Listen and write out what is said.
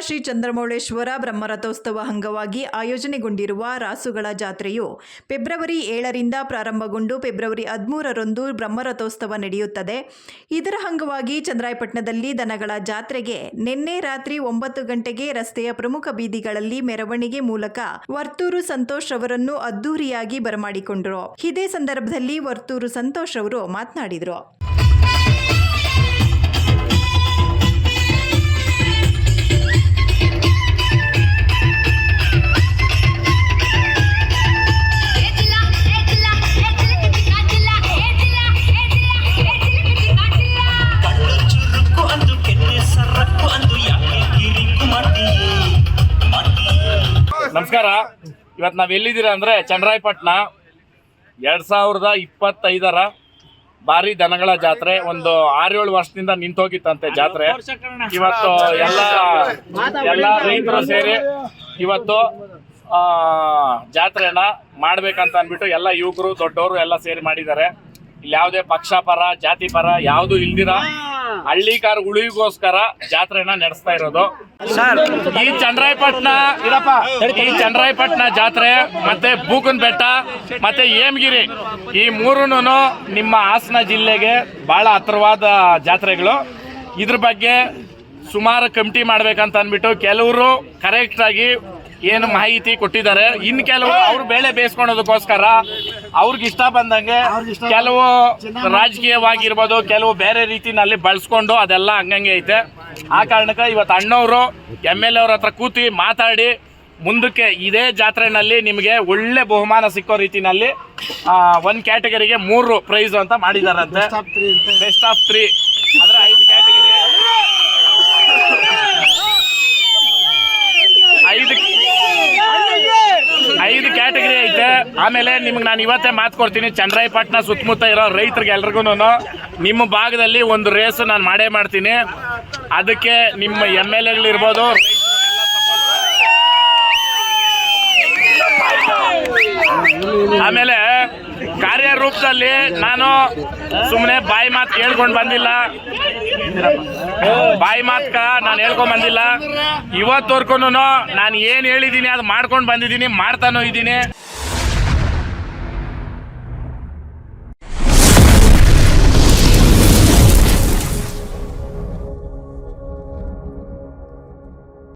ಶ್ರೀ ಚಂದ್ರಮೌಳೇಶ್ವರ ಬ್ರಹ್ಮರಥೋತ್ಸವ ಅಂಗವಾಗಿ ಆಯೋಜನೆಗೊಂಡಿರುವ ರಾಸುಗಳ ಜಾತ್ರೆಯು ಫೆಬ್ರವರಿ ಏಳರಿಂದ ಪ್ರಾರಂಭಗೊಂಡು ಫೆಬ್ರವರಿ ಹದಿಮೂರರಂದು ಬ್ರಹ್ಮರಥೋತ್ಸವ ನಡೆಯುತ್ತದೆ. ಇದರ ಅಂಗವಾಗಿ ಚಂದ್ರಾಯಪಟ್ಟಣದಲ್ಲಿ ದನಗಳ ಜಾತ್ರೆಗೆ ನಿನ್ನೆ ರಾತ್ರಿ ಒಂಬತ್ತು ಗಂಟೆಗೆ ರಸ್ತೆಯ ಪ್ರಮುಖ ಬೀದಿಗಳಲ್ಲಿ ಮೆರವಣಿಗೆ ಮೂಲಕ ವರ್ತೂರು ಸಂತೋಷ್ ಅವರನ್ನು ಅದ್ದೂರಿಯಾಗಿ ಬರಮಾಡಿಕೊಂಡರು. ಇದೇ ಸಂದರ್ಭದಲ್ಲಿ ವರ್ತೂರು ಸಂತೋಷ್ ಅವರು ಮಾತನಾಡಿದರು. ನಮಸ್ಕಾರ. ಇವತ್ತು ನಾವು ಎಲ್ಲಿದ್ದೀರಾ ಅಂದರೆ ಚಂದ್ರಾಯಪಟ್ಟಣ ಎರಡು ಸಾವಿರದ ಇಪ್ಪತ್ತೈದರ ಭಾರಿ ದನಗಳ ಜಾತ್ರೆ. ಒಂದು ಆರೇಳು ವರ್ಷದಿಂದ ನಿಂತೋಗಿತ್ತಂತೆ ಜಾತ್ರೆ. ಇವತ್ತು ಎಲ್ಲ ಎಲ್ಲ ರೈತರು ಸೇರಿ ಇವತ್ತು ಜಾತ್ರೆನ ಮಾಡ್ಬೇಕಂತ ಅಂದ್ಬಿಟ್ಟು ಎಲ್ಲ ಯುವಕರು, ದೊಡ್ಡವರು ಎಲ್ಲ ಸೇರಿ ಮಾಡಿದ್ದಾರೆ. ಇಲ್ಲಿ ಯಾವುದೇ ಪಕ್ಷ ಪರ, ಜಾತಿ ಪರ, ಯಾವುದು ಇಲ್ದಿರ ಹಳ್ಳಿಕಾರ ಉಳಿಗೋಸ್ಕರ ಜಾತ್ರೆನ ನಡೆಸ್ತಾ ಇರೋದು. ಸರ್. ಈ ಚಂದ್ರಾಯಪಟ್ಟಣ ಇರಪ್ಪ ಈ ಚಂದ್ರಾಯಪಟ್ಟಣ ಜಾತ್ರೆ ಮತ್ತೆ ಬೂಕನ್ ಬೆಟ್ಟ ಮತ್ತೆ ಹೇಮಗಿರಿ ಈ ಮೂರೂನು ನಿಮ್ಮ ಹಾಸನ ಜಿಲ್ಲೆಗೆ ಬಹಳ ಹತ್ರವಾದ ಜಾತ್ರೆಗಳು. ಇದ್ರ ಬಗ್ಗೆ ಸುಮಾರು ಕಮಿಟಿ ಮಾಡ್ಬೇಕಂತ ಅಂದ್ಬಿಟ್ಟು ಕೆಲವರು ಕರೆಕ್ಟ್ ಆಗಿ ಏನು ಮಾಹಿತಿ ಕೊಟ್ಟಿದ್ದಾರೆ. ಇನ್ ಕೆಲವು ಅವ್ರು ಬೇಳೆ ಬೇಯಿಸ್ಕೊಳೋದಕ್ಕೋಸ್ಕರ ಅವ್ರಿಗೆ ಇಷ್ಟ ಬಂದಂಗೆ ಕೆಲವು ರಾಜಕೀಯವಾಗಿರ್ಬೋದು ಕೆಲವು ಬೇರೆ ರೀತಿನಲ್ಲಿ ಬಳಸ್ಕೊಂಡು ಅದೆಲ್ಲ ಹಂಗಂಗೆ ಐತೆ. ಆ ಕಾರಣಕ್ಕೆ ಇವತ್ತು ಅಣ್ಣವರು ಎಂ ಎಲ್ ಎ ಅವ್ರ ಹತ್ರ ಕೂತಿ ಮಾತಾಡಿ ಮುಂದಕ್ಕೆ ಇದೇ ಜಾತ್ರೆನಲ್ಲಿ ನಿಮಗೆ ಒಳ್ಳೆ ಬಹುಮಾನ ಸಿಕ್ಕೋ ರೀತಿನಲ್ಲಿ ಒಂದು ಕ್ಯಾಟಗರಿಗೆ ಮೂರು ಪ್ರೈಸ್ ಅಂತ ಮಾಡಿದಾರಂತೆ. ಬೆಸ್ಟ್ ಆಫ್ ತ್ರೀ ಅಂದ್ರೆ ಐದು ಕ್ಯಾಟಗರಿ. ಐದು ಐದು ಐತೆ ಆಮೇಲೆ ನಿಮ್ಗೆ ನಾನು ಇವತ್ತೇ ಮಾತು ಕೊಡ್ತೀನಿ. ಚಂದ್ರಾಯಪಟ್ಟಣ ಸುತ್ತಮುತ್ತ ಇರೋ ರೈತರಿಗೆ ಎಲ್ರಿಗೂ ನಿಮ್ಮ ಭಾಗದಲ್ಲಿ ಒಂದು ರೇಸ್ ನಾನು ಮಾಡೇ ಮಾಡ್ತೀನಿ. ಅದಕ್ಕೆ ನಿಮ್ಮ ಎಂ ಎಲ್ ಎಗಳಿರ್ಬೋದು ಆಮೇಲೆ ಕಾರ್ಯರೂಪದಲ್ಲಿ ನಾನು ಸುಮ್ಮನೆ ಬಾಯಿ ಮಾತು ಕೇಳ್ಕೊಂಡು ಬಂದಿಲ್ಲ. ಬಾಯಿ ಮಾತ್ಕ ನಾನು ಹೇಳ್ಕೊಂಡ್ ಬಂದಿಲ್ಲ. ಇವತ್ತವರ್ಗು ನಾನು ಏನು ಹೇಳಿದ್ದೀನಿ ಅದು ಮಾಡ್ಕೊಂಡು ಬಂದಿದ್ದೀನಿ ಮಾಡ್ತಾನೂ ಇದ್ದೀನಿ